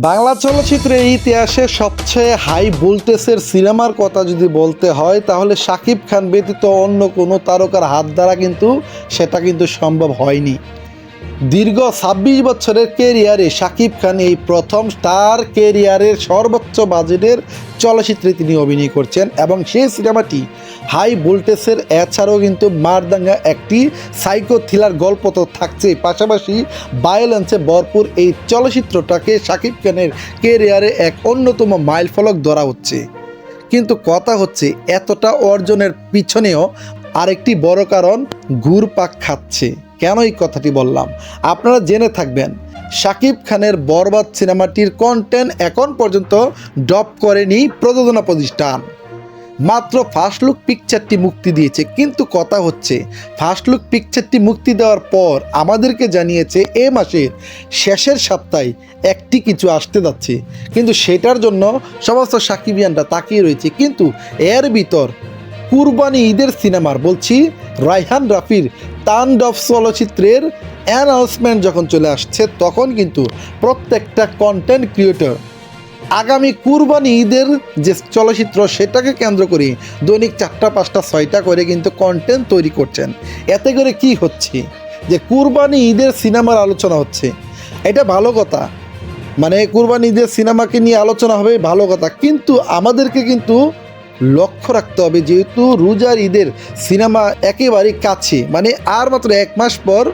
বাংলা চলচ্চিত্রের ইতিহাসে সবচেয়ে হাই ভোল্টেজের সিনেমার কথা যদি বলতে হয়, তাহলে শাকিব খান ব্যতীত অন্য কোনো তারকার হাত দ্বারা কিন্তু সেটা কিন্তু সম্ভব হয়নি। দীর্ঘ ছাব্বিশ বছরের কেরিয়ারে শাকিব খান এই প্রথম তার কেরিয়ারের সর্বোচ্চ বাজেটের চলচ্চিত্রে তিনি অভিনয় করছেন এবং সেই সিনেমাটি হাই ভোল্টেজের এছাড়াও কিন্তু মারদাঙ্গা একটি সাইকো থ্রিলার গল্প তো থাকছে পাশাপাশি ভায়োলেন্সে ভরপুর এই চলচ্চিত্রটাকে শাকিব খানের কেরিয়ারে এক অন্যতম মাইলফলক ধরা হচ্ছে। কিন্তু কথা হচ্ছে, এতটা অর্জনের পিছনেও আরেকটি বড় কারণ ঘুরপাক খাচ্ছে। কেন এই কথাটি বললাম? আপনারা জেনে থাকবেন শাকিব খানের বরবাদ সিনেমাটির কন্টেন্ট এখন পর্যন্ত ড্রপ করেনি প্রযোজনা প্রতিষ্ঠান। মাত্র ফার্স্ট লুক পিকচারটি মুক্তি দিয়েছে। কিন্তু কথা হচ্ছে ফার্স্ট লুক পিকচারটি মুক্তি দেওয়ার পর আমাদেরকে জানিয়েছে, এ মাসের শেষের সপ্তাহে একটি কিছু আসতে যাচ্ছে। কিন্তু সেটার জন্য সমস্ত সাকিবিয়ানরা তাকিয়ে রয়েছে। কিন্তু এর ভিতর কুরবানি ঈদের সিনেমার, বলছি, রায়হান রাফির তান্ডব চলচ্চিত্রের অ্যানাউন্সমেন্ট যখন চলে আসছে, তখন কিন্তু প্রত্যেকটা কন্টেন্ট ক্রিয়েটর আগামী কুরবানি ঈদের যে চলচ্চিত্র সেটাকে কেন্দ্র করে দৈনিক চারটা, পাঁচটা, ছয়টা করে কিন্তু কন্টেন্ট তৈরি করছেন। এতে করে কি হচ্ছে? যে কুরবানি ঈদের সিনেমার আলোচনা হচ্ছে। এটা ভালো কথা। মানে কুরবানি ঈদের সিনেমাকে নিয়ে আলোচনা হবে, ভালো কথা। কিন্তু আমাদেরকে কিন্তু লক্ষ্য রাখতে হবে, যেহেতু রোজার ঈদের সিনেমা একেবারে কাছে। মানে আর মাত্র এক মাস পর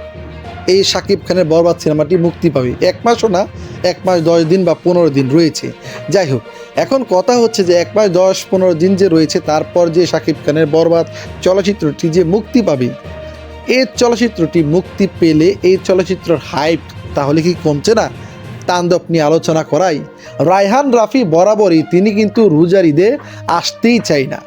এই শাকিব খানের বরবাদ সিনেমাটি মুক্তি পাবে। এক মাসও না এক মাস দশ দিন বা পনেরো দিন রয়েছে। যাই হোক, এখন কথা হচ্ছে যে এক মাস দশ পনেরো দিন যে রয়েছে, তারপর যে শাকিব খানের বরবাদ চলচ্চিত্রটি যে মুক্তি পাবে এই চলচ্চিত্রটি মুক্তি পেলে এই চলচ্চিত্রের হাইপ তাহলে কি কমছে না? তাণ্ডব নিয়ে আলোচনা করাই। রায়হান রাফি বরাবরই, তিনি কিন্তু রোজার ঈদে আসতেই চাই না।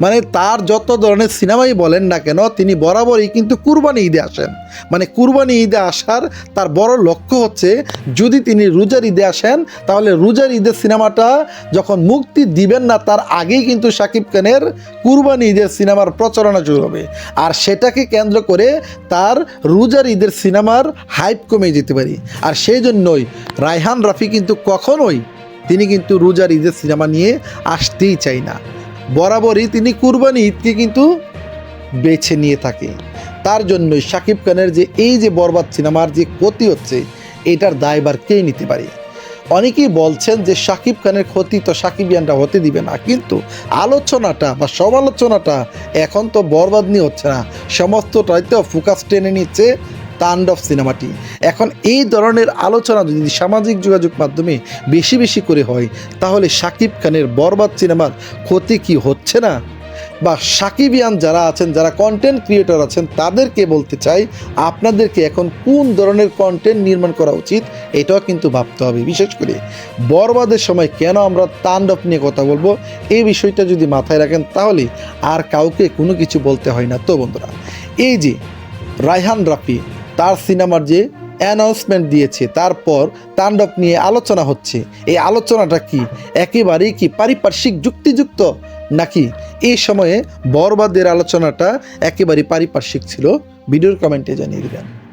মানে তার যত ধরনের সিনেমাই বলেন না কেন, তিনি বরাবরই কিন্তু কুরবানি ঈদে আসেন। মানে কুরবানি ঈদে আসার তার বড় লক্ষ্য হচ্ছে, যদি তিনি রোজার ঈদে আসেন, তাহলে রোজার ঈদের সিনেমাটা যখন মুক্তি দিবেন না, তার আগেই কিন্তু শাকিব খানের কুরবানি ঈদের সিনেমার প্রচারণা শুরু হবে। আর সেটাকে কেন্দ্র করে তার রোজার ঈদের সিনেমার হাইপ কমে যেতে পারি। আর সেই জন্যই রায়হান রাফি কিন্তু কখনোই তিনি কিন্তু রোজার ঈদের সিনেমা নিয়ে আসতেই চাই না। বরাবরই তিনি কুরবানি ঈদকে কিন্তু বেছে নিয়ে থাকে। তার জন্যই শাকিব খানের যে এই যে বরবাদ সিনেমার যে ক্ষতি হচ্ছে, এটার দায়বার কে নিতে পারে? অনেকেই বলছেন যে শাকিব খানের ক্ষতি তো সাকিবিয়ানরা হতে দিবে না, কিন্তু আলোচনাটা বা সমালোচনাটা এখন তো বরবাদ নিয়ে হচ্ছে না। সমস্তটাই তো ফোকাস টেনে নিচ্ছে তাণ্ডব সিনেমাটি। এখন এই ধরনের আলোচনা যদি সামাজিক যোগাযোগ মাধ্যমে বেশি বেশি করে হয়, তাহলে শাকিব খানের বরবাদ সিনেমার ক্ষতি কি হচ্ছে না? বা সাকিবিয়ান যারা আছেন, যারা কন্টেন্ট ক্রিয়েটর আছেন, তাদেরকে বলতে চাই, আপনাদেরকে এখন কোন ধরনের কন্টেন্ট নির্মাণ করা উচিত, এটাও কিন্তু ভাবতে হবে। বিশেষ করে বরবাদের সময় কেন আমরা তাণ্ডব নিয়ে কথা বলব, এই বিষয়টা যদি মাথায় রাখেন, তাহলে আর কাউকে কোনো কিছু বলতে হয় না। তো বন্ধুরা, এই যে রায়হান রাফি তার সিনেমার যে অ্যানাউন্সমেন্ট দিয়েছে, তারপর তাণ্ডব নিয়ে আলোচনা হচ্ছে। এই আলোচনাটা কি একেবারেই কি পারিপার্শ্বিক যুক্তিযুক্ত? নাকি এই সময়ে বরবাদের আলোচনাটা একেবারে পারিপার্শ্বিক ছিল? ভিডিওর কমেন্টে জানিয়ে দেবেন।